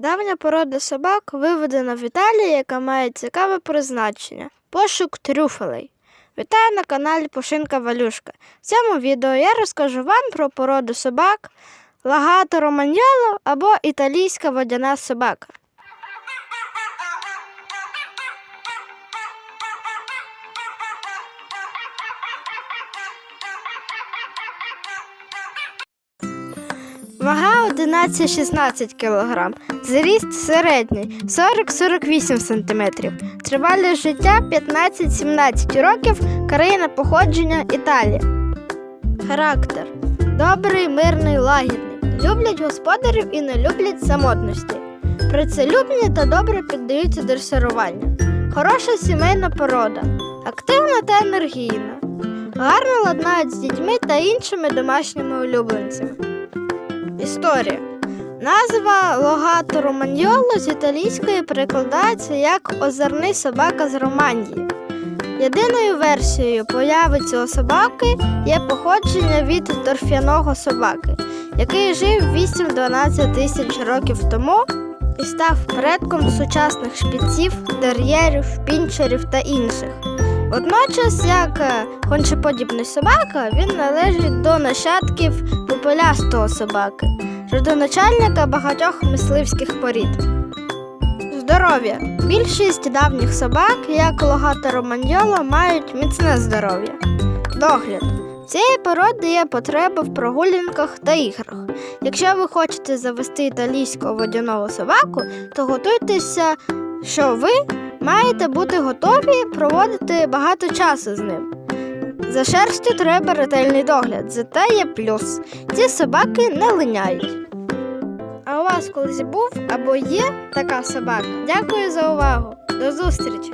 Давня порода собак виведена в Італії, яка має цікаве призначення пошук трюфелей. Вітаю на каналі Пушинка Валюшка. В цьому відео я розкажу вам про породу собак лагато романьоло або італійська водяна собака. Вага 11-16 кг, зріст середній 40-48 см, тривалість життя 15-17 років, країна походження Італія. Характер добрий, мирний, лагідний. Люблять господарів і не люблять самотності. Працелюбні та добре піддаються дресируванню. Хороша сімейна порода, активна та енергійна. Гарно ладнають з дітьми та іншими домашніми улюбленцями. Історія. Назва Логато Романьоло з італійської перекладається як озерний собака з Романії. Єдиною версією появи цього собаки є походження від торфяного собаки, який жив 8-12 тисяч років тому і став предком сучасних шпіців, тер'єрів, пінчерів та інших. Водночас, як е, гончеподібний собака, він належить до нащадків попелястого собаки, родоначальника багатьох мисливських порід. Здоров'я. Більшість давніх собак, як логато романьоло, мають міцне здоров'я. Догляд. Цієї породи є потреба в прогулянках та іграх. Якщо ви хочете завести італійського водяного собаку, то готуйтеся, що ви маєте бути готові проводити багато часу з ним. За шерстю треба ретельний догляд, зате є плюс. Ці собаки не линяють. А у вас колись був або є така собака? Дякую за увагу. До зустрічі!